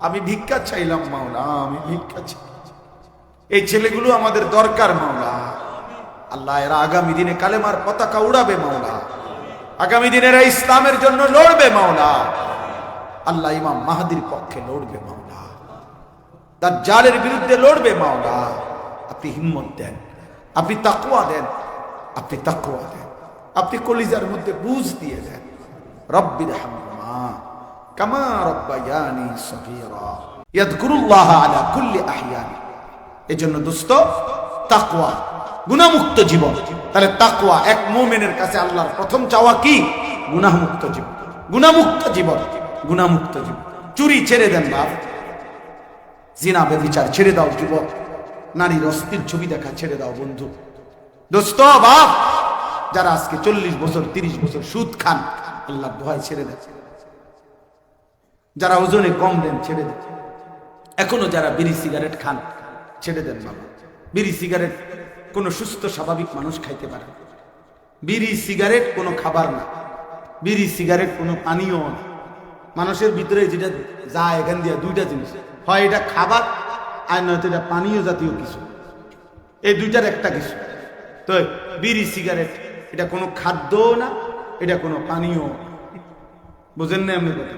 আমি ভিক্ষা চাইলাম মাওলা, আমি ভিক্ষা চাই। এই ছেলেগুলো আমাদের দরকার মাওলা। আল্লাহ এরা আগামী দিনে কালেমার পতাকা উড়াবে মাওলা। আগামী দিনে এরা ইসলামের জন্য লড়বে মাওলা। আল্লাহ ইমাম মাহাদির পক্ষে লড়বে মাওলা। তার জালের বিরুদ্ধে লড়বে মাওলা। আপনি হিম্মত দেন, আপনি তাকুয়া দেন, আপনি তাকুয়া দেন। আপনি কলিজার মধ্যে বুঝ দিয়ে দেন। রব্বির হাম্মা কামা রব্বায়ানি সগীরা। ইয়াদকুরুল্লাহ আলা কুল্লি আহইয়ানি এজন্য দোস্ত, তাকওয়া, গুনাহমুক্ত জীবন। তাহলে তাকওয়া এক মুমিনের কাছে আল্লাহর প্রথম চাওয়া কি? গুনাহমুক্ত জীবন। গুনাহমুক্ত জীবন। গুনাহমুক্ত জীবন। চুরি ছেড়ে দেন বাপ। জিনা, বেবিচার ছেড়ে দাও যুবক। নারীর অস্থির ছবি দেখা ছেড়ে দাও বন্ধু। দোস্ত, বাপ, যারা আজকে চল্লিশ বছর, তিরিশ বছর সুদ খান আল্লাহ ভয় ছেড়ে দেয় যারা ওজনে কম দেন ছেড়ে দেন। এখনও যারা বিড়ি সিগারেট খান, ছেড়ে দেন বাবা। বিড়ি সিগারেট কোনো সুস্থ, স্বাভাবিক মানুষ খাইতে পারে বিড়ি সিগারেট কোনো খাবার না। বিড়ি সিগারেট কোনো পানীয় না। মানুষের ভিতরে যেটা যায় এখান দিয়ে দুইটা জিনিস। হয় এটা খাবার, আর নয়তো এটা পানীয় জাতীয় কিছু। এই দুইটার একটা কিছু। তো বিড়ি সিগারেট, এটা কোনো খাদ্যও না, এটা কোনো পানীয় বুঝেন না এমনি কথা।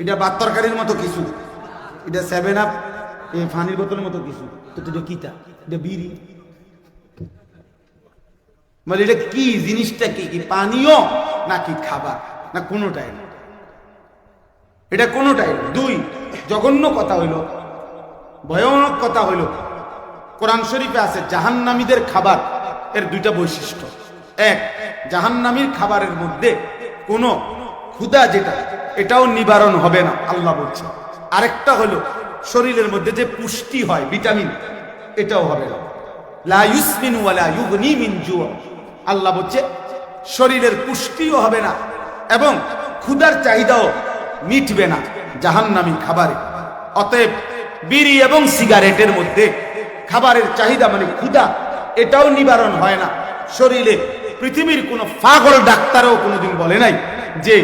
এটা ভাত তরকারির মতো কিছু। এটা সেভেন আপ ফানির বোতলের মতো কিছু। তো এটা কিতা? এটা বিড়ি। মানে এটা কি জিনিসটা কি পানীয় নাকি খাবার? না কোনোটাই না। এটা কোনোটাই না। দুই, জঘন্য কথা হইল, ভয়ানক কথা হইল, কোরআন শরীফে আছে জাহান্নামীদের খাবার এর দুইটা বৈশিষ্ট্য। এক, জাহান্নামীর খাবারের মধ্যে কোনো ক্ষুধা যেটা, এটাও নিবারণ হবে না, আল্লাহ বলছে। আরেকটা হলো, শরীরের মধ্যে যে পুষ্টি হয়, ভিটামিন, এটাও হবে না। লা ইউগনি মিন জুয়া। আল্লাহ বলছে, শরীরের পুষ্টিও হবে না এবং ক্ষুধার চাহিদাও মিটবে না জাহান্নামী খাবারে। অতএব বিড়ি এবং সিগারেটের মধ্যে খাবারের চাহিদা মানে ক্ষুধা, এটাও নিবারণ হয় না। শরীরে পৃথিবীর কোনো পাগল ডাক্তারও কোনোদিন বলে নাই যে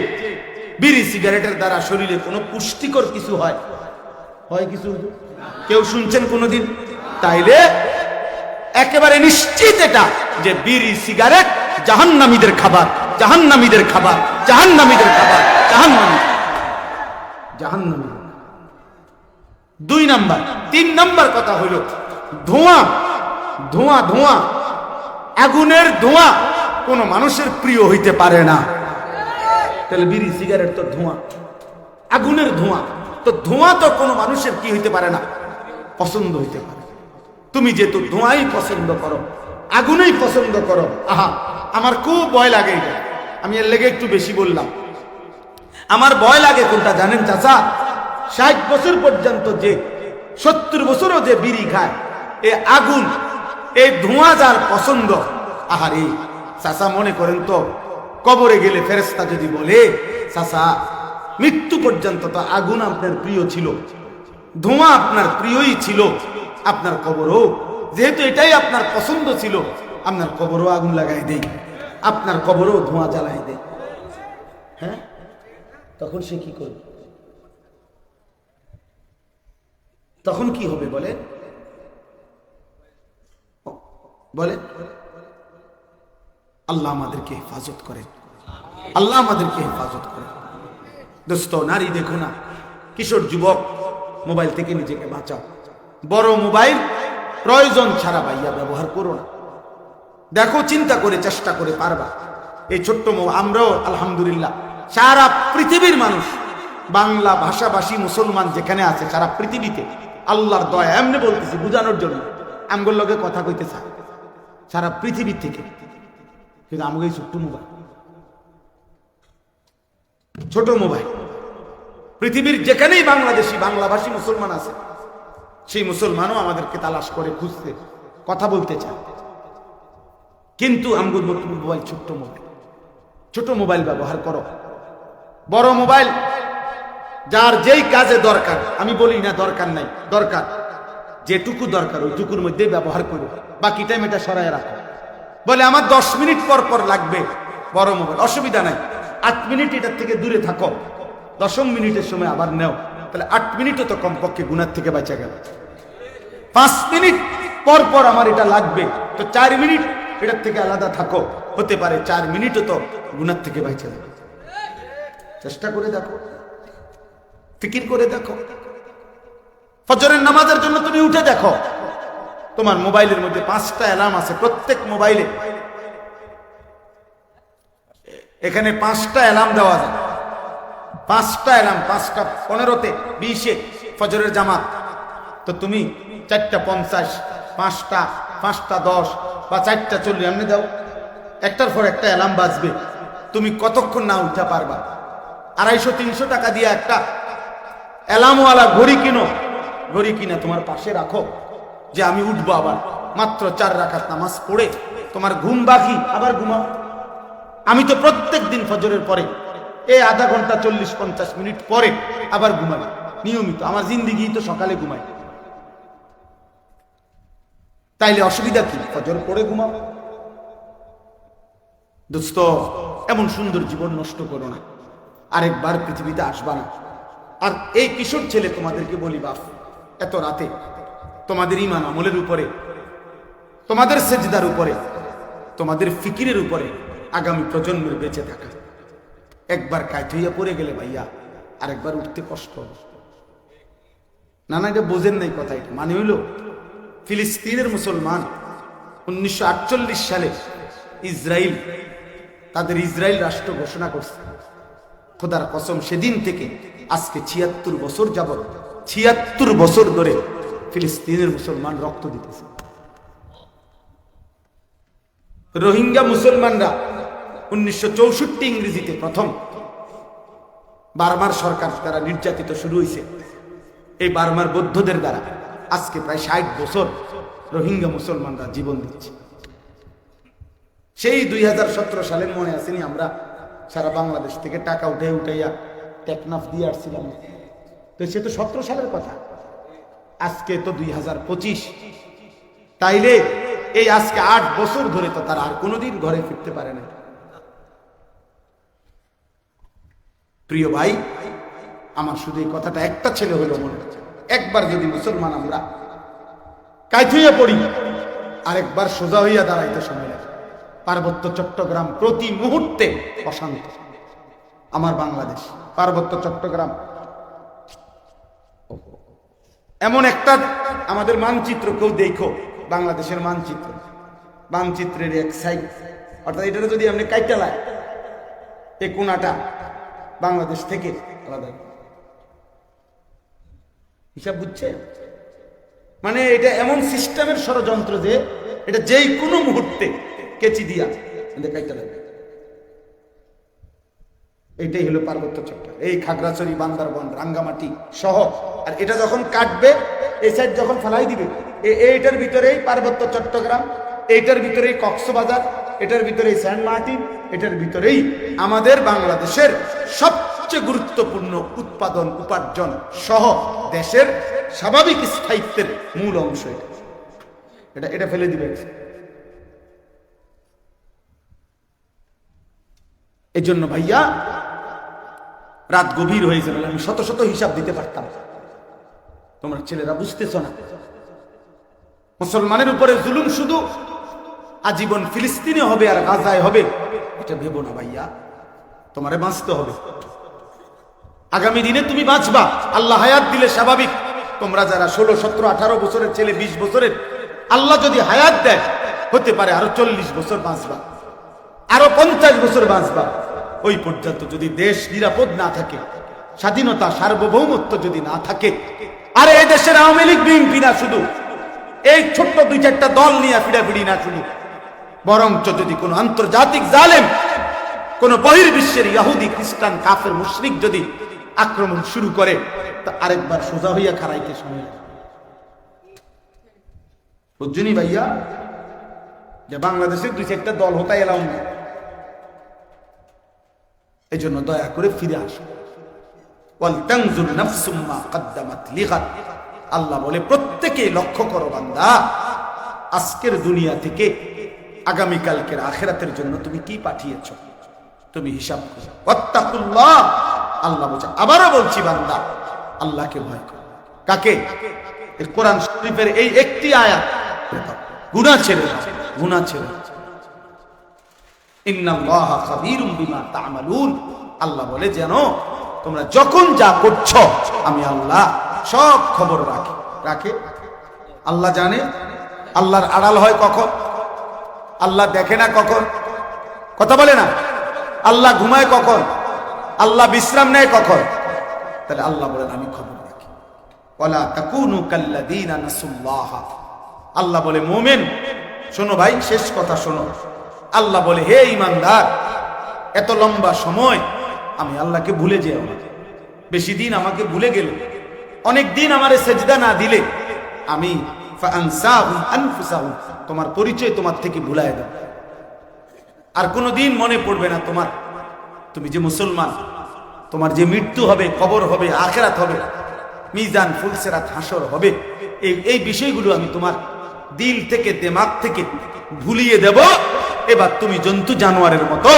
বিড়ি সিগারেটের দ্বারা শরীরে কোনো পুষ্টিকর কিছু হয়? হয় কিছু কেউ শুনছেন কোনোদিন? তাইলে একেবারে নিশ্চিত এটা যে বিড়ি সিগারেট জাহান্নামীদের খাবার জাহান্নামীদের খাবার জাহান্নামীদের খাবার, জাহান্নামী। জাহান্নামী। দুই নাম্বার, তিন নাম্বার কথা হইল ধোঁয়া ধোঁয়া ধোঁয়া, আগুনের ধোঁয়া কোনো মানুষের প্রিয় হইতে পারে না। তাহলে বিড়ি সিগারেট তো ধোঁয়া। আগুনের ধোঁয়া। তো ধোঁয়া তো কোনো মানুষের কি হইতে পারে না? পছন্দ হইতে পারে। তুমি যেহেতু ধোঁয়াই পছন্দ করো, আগুনেই পছন্দ করো, আহা, আমার খুব ভয় লাগে আমি এর লেগে একটু বেশি বললাম। আমার ভয় লাগে কোনটা জানেন চাচা? ষাট বছর পর্যন্ত যে, সত্তর বছরও যে বিড়ি খায়, এ আগুন এই ধোঁয়া যার পছন্দ। আহারে, চাচা মনে করেন তো কবরে গেলে ফেরেস্তা যদি বলে, চাচা, মৃত্যু পর্যন্ত তো আগুন আপনার প্রিয় ছিল, ধোঁয়া আপনার প্রিয়ই ছিল, আপনার কবরও যেহেতু এটাই আপনার পছন্দ ছিল, আপনার কবরও আগুন লাগাই দেই, আপনার কবরও ধোঁয়া জ্বালাই দেয় হ্যাঁ? তখন সে কি করবে? তখন কি হবে বলে? বলে? আল্লাহ আমাদেরকে হেফাজত করে। আল্লাহ আমাদেরকে হেফাজত করে। দোস্ত, নারী দেখো না, কিশোর, যুবক, মোবাইল থেকে নিজেকে বাঁচাও। বড় মোবাইল প্রয়োজন ছাড়া ভাইয়া ব্যবহার করো না। দেখো, চিন্তা করে, চেষ্টা করে পারবা। এই ছোট্ট আমরাও, আলহামদুলিল্লাহ, সারা পৃথিবীর মানুষ, বাংলা ভাষাভাষী মুসলমান যেখানে আছে, সারা পৃথিবীতে আল্লাহর দয়া, এমনি বলতেছি বোঝানোর জন্য। আমগুর লগে কথা কইতে চায়। সারা পৃথিবী থেকে। কিন্তু আমাকে ছোট্ট মোবাইল, ছোট মোবাইল, পৃথিবীর যেখানেই বাংলাদেশি, বাংলাভাষী মুসলমান আছে, সেই মুসলমানও আমাদেরকে তালাশ করে, খুঁজতে, কথা বলতে চায়। কিন্তু আমগুর মোবাইল, ছোট্ট মোবাইল, ছোট মোবাইল ব্যবহার করো। বড় মোবাইল, যার যেই কাজে দরকার, আমি বলি না দরকার নাই, দরকার, যেটুকু দরকার ওইটুকুর মধ্যে ব্যবহার করো বাকি টাইম এটা সরাই রাখো। বলে, আমার দশ মিনিট পর পর লাগবে বড় মোবাইল, অসুবিধা নাই। আট মিনিট এটার থেকে দূরে থাকো। দশম মিনিটের সময় আবার নেও। তাহলে আট মিনিটও তো কমপক্ষে গুনার থেকে বাঁচা গেল। পাঁচ মিনিট পর পর আমার এটা লাগবে। তো চার মিনিট এটার থেকে আলাদা থাকো। হতে পারে চার মিনিটও তো গুনার থেকে বাঁচা যাবে চেষ্টা করে দেখো। ফিকির করে দেখো। ফজরের নামাজের জন্য তুমি উঠে দেখো। তোমার মোবাইলের মধ্যে পাঁচটা অ্যালার্ম আছে, প্রত্যেক মোবাইলে। এখানে পাঁচটা অ্যালার্ম দেওয়া যায় পাঁচটা অ্যালার্ম, পাঁচটা পনেরোতে, বিশে ফজরের জামাত। তো তুমি চারটা পঞ্চাশ, পাঁচটা পাঁচটা দশ বা চারটা চল্লিশ, এমনি দাও। একটার পর একটা অ্যালার্ম বাজবে। তুমি কতক্ষণ না উঠতে পারবা? আড়াইশো, তিনশো টাকা দিয়ে একটা অ্যালার্মওয়ালা ঘড়ি কিনো। ঘড়ি কিনা তোমার পাশে রাখো। যে আমি উঠবো আবার। মাত্র চার রাখাত নামাজ পড়ে তোমার ঘুম বাকি, আবার ঘুমাও। আমি তো প্রত্যেক দিন ফজরের পরে এই আধা ঘণ্টা চল্লিশ পঞ্চাশ মিনিট পরে আবার ঘুমাই। নিয়মিত, আমার জিন্দিগি তো সকালে ঘুমাই তাইলে অসুবিধা কি? ফজর পরে ঘুমাও। দোস্ত, এমন সুন্দর জীবন নষ্ট করো না। আরেকবার পৃথিবীতে আসবা না। আর এই কিশোর ছেলে তোমাদেরকে বলি বাপ, এত রাতে তোমাদের ইমান আমলের উপরে, তোমাদের সেজদার উপরে, তোমাদের ফিকিরের উপরে আগামী প্রজন্মের বেঁচে থাকা। একবার কাজ হইয়া পড়ে গেলে ভাইয়া আরেকবার উঠতে কষ্ট হবে। না না এটা বোঝেন নাই কথা এটা মানে হইল ফিলিস্তিনের মুসলমান উনিশশো আটচল্লিশ সালে ইসরায়েল তাদের ইসরায়েল রাষ্ট্র ঘোষণা করছে। খোদার কসম, সেদিন থেকে আজকে ছিয়াত্তর বছর যাবত ছিয়াত্তর বছর ধরে ফিলিস্তিনের মুসলমান রক্ত দিতেছে। রোহিঙ্গা মুসলমানরা উনিশশো চৌষট্টি ইংরেজিতে প্রথম বার্মার সরকার দ্বারা নির্যাতিত শুরু হয়েছে এই বার্মার বৌদ্ধদের দ্বারা আজকে প্রায় ষাট বছর রোহিঙ্গা মুসলমানরা জীবন দিচ্ছে। সেই দুই সালের মনে আসেনি আমরা সারা বাংলাদেশ থেকে টাকা উঠে উঠাইয়া টেকনাফ দিয়ে আসছিলাম। তো সে তো সতেরো সালের কথা। আজকে তো দুই হাজার পঁচিশ। তাইলে এই আজকে আট বছর ধরে তো তারা আর কোনোদিন ঘরে ফিরতে পারে না প্রিয় ভাই, আমার শুধু এই কথাটা একটা ছেলে হলো মনে একবার যদি মুসলমান আমরা কাইথুইয়া পড়ি, আরেকবার সোজা হইয়া দাঁড়াইতে সময় পার্বত্য চট্টগ্রাম প্রতি মুহূর্তে অশান্ত। আমার বাংলাদেশ, পার্বত্য চট্টগ্রাম এমন একটা আমাদের মানচিত্র কেউ দেখো, বাংলাদেশের মানচিত্র। মানচিত্রের এক সাইড অর্থাৎ এটা যদি আপনি কাইটালায় এই কোনাটা বাংলাদেশ থেকে আলাদা। হিসাব বুঝছে? মানে এটা এমন সিস্টেমের ষড়যন্ত্র যে, এটা যেই কোনো মুহূর্তে কেচি দিয়া কাইটা লাগবে এইটাই হলো পার্বত্য চট্টগ্রাম এই খাগড়াছড়ি, বান্দারবন, রাঙ্গামাটি সহ। আর এটা যখন কাটবে এই সাইড যখন ফেলাই দিবে এইটার ভিতরেই পার্বত্য চট্টগ্রাম, এইটার ভিতরেই কক্সবাজার, এটার ভিতরেই সেন্ট মার্টিন, এটার ভিতরেই আমাদের বাংলাদেশের সবচেয়ে গুরুত্বপূর্ণ উৎপাদন, উপার্জন সহ দেশের স্বাভাবিক স্থায়িত্বের মূল অংশ এটা। এটা এটা ফেলে দিবে। এই জন্য ভাইয়া রাত গভীর হয়েছে বলে আমি শত শত হিসাব দিতে পারতাম। তোমরা ছেলেরা বুঝতেছ না। মুসলমানের উপরে জুলুম শুধু আজীবন ফিলিস্তিনে হবে আর গাজায় হবে, এটা ভেবো না ভাইয়া। তোমারে বাঁচতে হবে। আগামী দিনে তুমি বাঁচবা। আল্লাহ হায়াত দিলে স্বাভাবিক। তোমরা যারা ষোলো, সতেরো, আঠারো বছরের ছেলে, বিশ বছরের, আল্লাহ যদি হায়াত দেয়, হতে পারে আরও চল্লিশ বছর বাঁচবা। আরও পঞ্চাশ বছর বাঁচবা। ওই পর্যন্ত যদি দেশ নিরাপদ না থাকে, স্বাধীনতা, সার্বভৌমত্ব যদি না থাকে, আর এই দেশের আওয়ামী লীগ, বিএনপি না শুধু, এই ছোট্ট দুই চারটা দল নিয়ে ফিরাফিরি না শুধু বরঞ্চ যদি কোনো আন্তর্জাতিক জালেম, কোন বহির্বিশ্বের ইয়াহুদি খ্রিস্টান, কাফের, মুশরিক যদি আক্রমণ শুরু করে, তা আরেকবার সোজা হইয়া খারাইতে লাগে। বুঝছনি ভাইয়া যে বাংলাদেশের দুই চারটা দল হতাই এলাম না এই জন্য দয়া করে ফিরে আসো। আল্লাহ বলে, প্রত্যেকে লক্ষ্য করো বান্দা, আজকের দুনিয়া থেকে আগামী কালকের আখেরাতের জন্য তুমি কি পাঠিয়েছ? তুমি হিসাব করো। ওয়াত্তাকুল্লাহ। আল্লাহ বলছে, আবারও বলছি বান্দা, আল্লাহকে ভয় করো। কাকে? কোরআন শরীফের এই একটি আয়াত। গুণা ছেড়ে গুণা ছেড়ে আল্লাহ বলে, যেন তোমরা যখন যা করছ, আমি আল্লাহ সব খবর রাখি। রাখে? আল্লাহ জানে? আল্লাহর আড়াল হয় কখন? আল্লাহ দেখে না কখন? কথা বলে না? আল্লাহ ঘুমায় কখন? আল্লাহ বিশ্রাম নেয় কখন? তাহলে আল্লাহ বলেন, আমি খবর রাখি। আল্লাহ বলে, মোমেন, শোনো ভাই, শেষ কথা শোনো। আল্লাহ বলে, হে ইমানদার, এত লম্বা সময় আমি আল্লাহকে ভুলে যেও না। বেশি দিন আমাকে ভুলে গেল, অনেক দিন আমারে সেজদা না দিলে আমি তোমার পরিচয় তোমার থেকে ভুলাই দাও আর কোনো দিন মনে পড়বে না তোমার, তুমি যে মুসলমান, তোমার যে মৃত্যু হবে, কবর হবে, আখেরাত হবে, মিজান, ফুলসেরাত, হাসর হবে, এই এই বিষয়গুলো আমি তোমার দিল থেকে, দেমাগ থেকে ভুলিয়ে দেব। এবার তুমি জন্তু জানোয়ারের মতো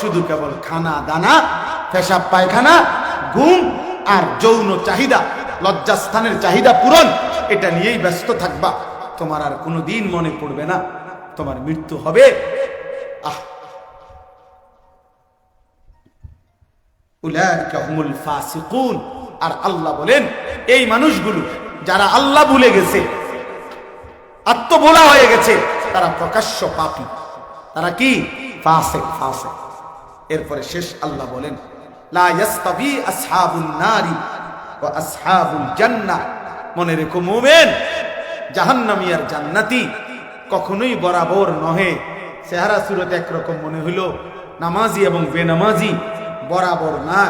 শুধু কেবল খানা, দানা, পেশাব, পায়খানা, ঘুম আর যৌন চাহিদা, লজ্জাস্থানের চাহিদা পূরণ, এটা নিয়েই ব্যস্ত থাকবা। তোমার আর কোনো দিন মনে পড়বে না, তোমার মৃত্যু হবে। আহ। আর আল্লাহ বলেন, এই মানুষগুলো যারা আল্লাহ ভুলে গেছে, আত্মবোলা হয়ে গেছে, তারা প্রকাশ্য পাপী। তারা কি? ফাসিক ফাসিক। এরপরে শেষ আল্লাহ বলেন মনে রেখো মোমেন, জাহান্নামী আর জান্নাতি কখনোই বরাবর নহে। চেহারা সুরত একরকম মনে হইল, নামাজি এবং বেনামাজি বরাবর না।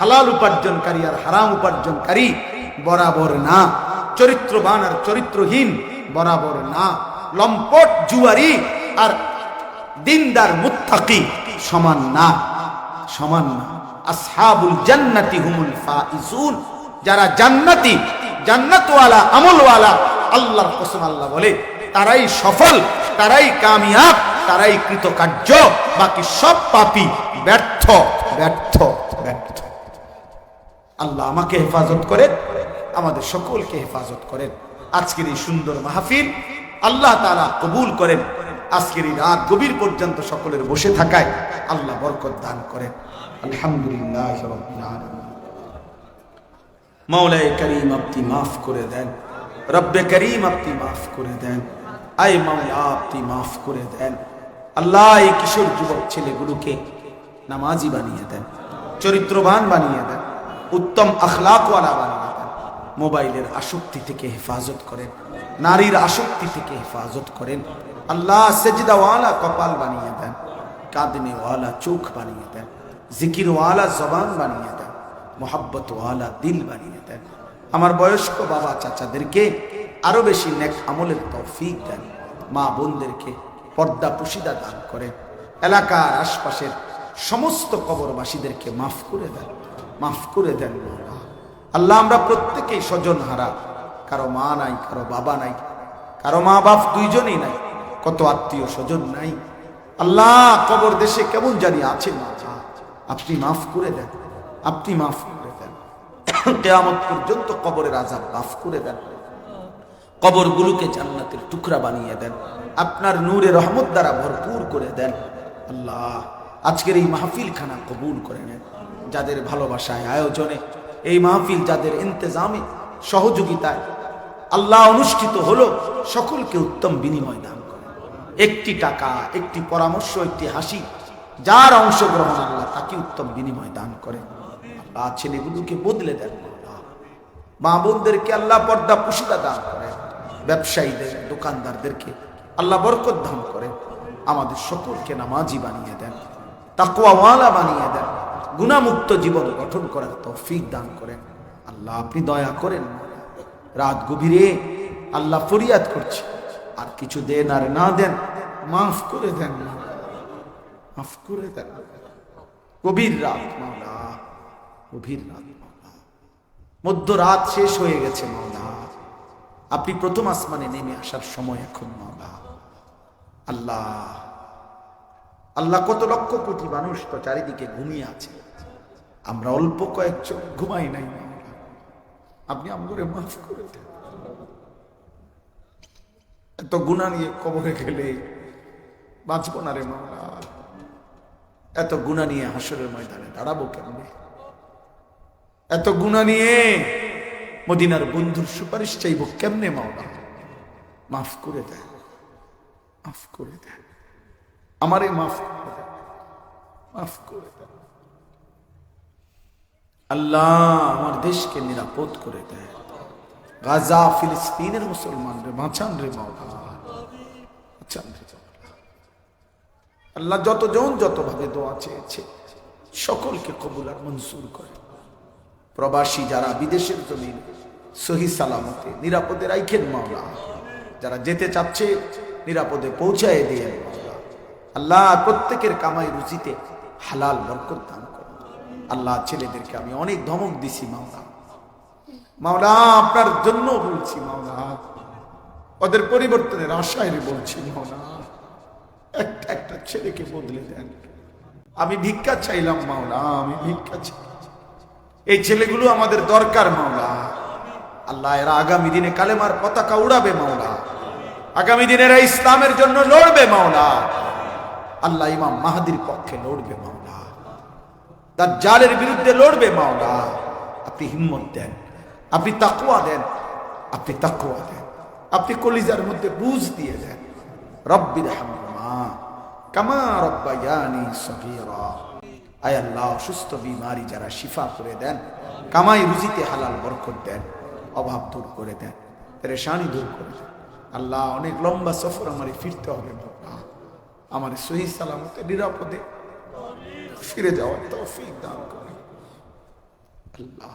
হালাল উপার্জনকারী আর হারাম উপার্জনকারী বরাবর না। চরিত্রবান আর চরিত্রহীন বরাবর না। লম্পট, জুয়ারি আর দিনদার মুত্তাকি, সমান না সমান না। আসহাবুল জান্নাতি হুমুল ফাইজুন। যারা জান্নাতি, জান্নাতওয়ালা, আমলওয়ালা, আল্লাহর কসম আল্লাহ বলে, তারাই সফল, তারাই কামিয়াব, তারাই কৃতকার্য, বাকি সব পাপী ব্যর্থ ব্যর্থ ব্যর্থ। আল্লাহ আমাকে হেফাজত করেন, আমাদের সকলকে হেফাজত করেন। আজকের এই সুন্দর মাহফিল আল্লাহ তাআলা কবুল করেন। আজকের এই রাত গভীর পর্যন্ত সকলের বসে থাকায় আল্লাহ বরকত দান করেন। আলহামদুলিল্লাহ মাওলায় করিম আপনি মাফ করে দেন। রব্বে করিম আপনি মাফ করে দেন। আয় মাওলা আপনি মাফ করে দেন। আল্লাহ এই কিশোর যুবক ছেলেগুলোকে নামাজি বানিয়ে দেন, চরিত্রবান বানিয়ে দেন, উত্তম আখলাকওয়ালা বানিয়ে দেন। মোবাইলের আসক্তি থেকে হেফাজত করেন, নারীর আসক্তি থেকে হেফাজত করেন। আল্লাহ সেজদাওয়ালা কপাল বানিয়ে দেন, কাঁদনেওয়ালা চোখ বানিয়ে দেন, জিকিরওয়ালা জবান বানিয়ে দেন, মোহাব্বতওয়ালা দিল বানিয়ে দেন আমার বয়স্ক বাবা চাচাদেরকে আরও বেশি নেক আমলের তৌফিক দেন, মা বোনদেরকে পর্দা পুশিদা দান করেন, এলাকার আশপাশের সমস্ত কবরবাসীদেরকে মাফ করে দেন, মাফ করে দেন। আল্লাহ আমরা প্রত্যেকেই স্বজন হারা, কারও মা নাই, কারও বাবা নাই, কারও মা বাপ দুইজনই নাই কত আত্মীয় স্বজন নাই। আল্লাহ কবর দেশে কেমন জানি আছে আপনি মাফ করে দেন, আপনি মাফ করে দেন। কেয়ামত পর্যন্ত কবরের আজাব মাফ করে দেন। কবরগুলোকে জান্নাতের টুকরা বানিয়ে দেন, আপনার নূরে রহমত দ্বারা ভরপুর করে দেন। আল্লাহ, আজকের এই মাহফিল খানা কবুল করে নেন। যাদের ভালোবাসায় আয়োজনে, এই মাহফিল যাদের ইন্তজামে, সহযোগিতায়, আল্লাহ অনুষ্ঠিত হলো সকলকে উত্তম বিনিময় দান। একটি টাকা একটি পরামর্শ, একটি হাসি, যার অংশগ্রহণ আল্লাহ তাকে উত্তম বিনিময় দান করেন। আল্লাহ ছেলেগুলোকে বদলে দেন মা বোনদেরকে আল্লাহ পর্দা পুশিদা দান করেন। ব্যবসায়ীদের, দোকানদারদেরকে আল্লাহ বরকত দান করেন। আমাদের সকলকে নামাজি বানিয়ে দেন তাকুয়াওয়ালা বানিয়ে দেন, গুণামুক্ত জীবন গঠন করার তৌফিক দান করেন। আল্লাহ আপনি দয়া করেন। রাত গভীরে আল্লাহ ফরিয়াদ করছে। আর কিছু দেন আর না দেন, মাফ করে দেন মাফ করে দেন। গভীর রাত মাওলা, গভীর রাত মাওলা। মধ্যরাত শেষ হয়ে গেছে মাওলা। আপনি প্রথম আসমানে নেমে আসার সময় এখন মাওলা। আল্লাহ আল্লাহ কত লক্ষ কোটি মানুষ তো চারিদিকে ঘুমিয়ে আছে। আমরা অল্প কয়েকজন ঘুমাই নাই আপনি আমগরে মাফ করে দেন। এত গুণা নিয়ে কবরে গেলে বাঁচব না রে মাওলা। এত গুণা নিয়ে হাসরের ময়দানে দাঁড়াবো কেমনে? এত গুণা নিয়ে মদিনার বন্ধুর সুপারিশ চাইব কেমনে মাওলা? মাফ করে দেয় মাফ করে দেন আমারে মাফ করে দেন মাফ করে দেন আল্লাহ আমার দেশকে নিরাপদ করে দেয় গাজা, ফিলিস্তিনের মুসলমান রে বাঁচান রে মাওলা। বাঁচান রে। আল্লাহ যতজন যতভাবে দোয়া চেয়েছে, সকলকে কবুল আর মনসুর করে। প্রবাসী যারা বিদেশের জমিন সহি সালামতে নিরাপদে রাইখেন মাওলা, যারা যেতে চাচ্ছে নিরাপদে পৌঁছায় দিয়ে আল্লাহ প্রত্যেকের কামাই রুচিতে হালাল বরকত দান করুন। আল্লাহ ছেলেদেরকে আমি অনেক ধমক দিছি মাওলা। মাওলা, আপনার জন্য বলছি মাওলা। ওদের পরিবর্তনের আশায় বলছি মাওলা। একটা একটা ছেলেকে বদলে দেন। আমি ভিক্ষা চাইলাম মাওলা, আমি ভিক্ষা চাই। এই ছেলেগুলো আমাদের দরকার মাওলা। আল্লাহ এরা আগামী দিনে কালেমার পতাকা উড়াবে মাওলা। আগামী দিনে এরা ইসলামের জন্য লড়বে মাওলা। আল্লাহ ইমাম মাহাদির পক্ষে লড়বে মাওলা। তার জালের বিরুদ্ধে লড়বে মাওলা। আপনি হিম্মত দেন। আপনি তাকুয়া দেন। আপনি তাকুয়া দেন। আপনি কলিজার মধ্যে বুঝ দিয়ে দেন। রব্বির কামা রব্বায়ানি সগীরা। আয় আল্লাহ, অসুস্থ বিমারি যারা শিফা করে দেন, কামাই রুজিতে হালাল বরকত দেন, অভাব দূর করে দেন, পেরেশানি দূর করে দেন। আল্লাহ, অনেক লম্বা সফর আমারে ফিরতে হবে আমার সহি সালামতে, নিরাপদে ফিরে যাওয়ার তৌফিক দান করে আল্লাহ।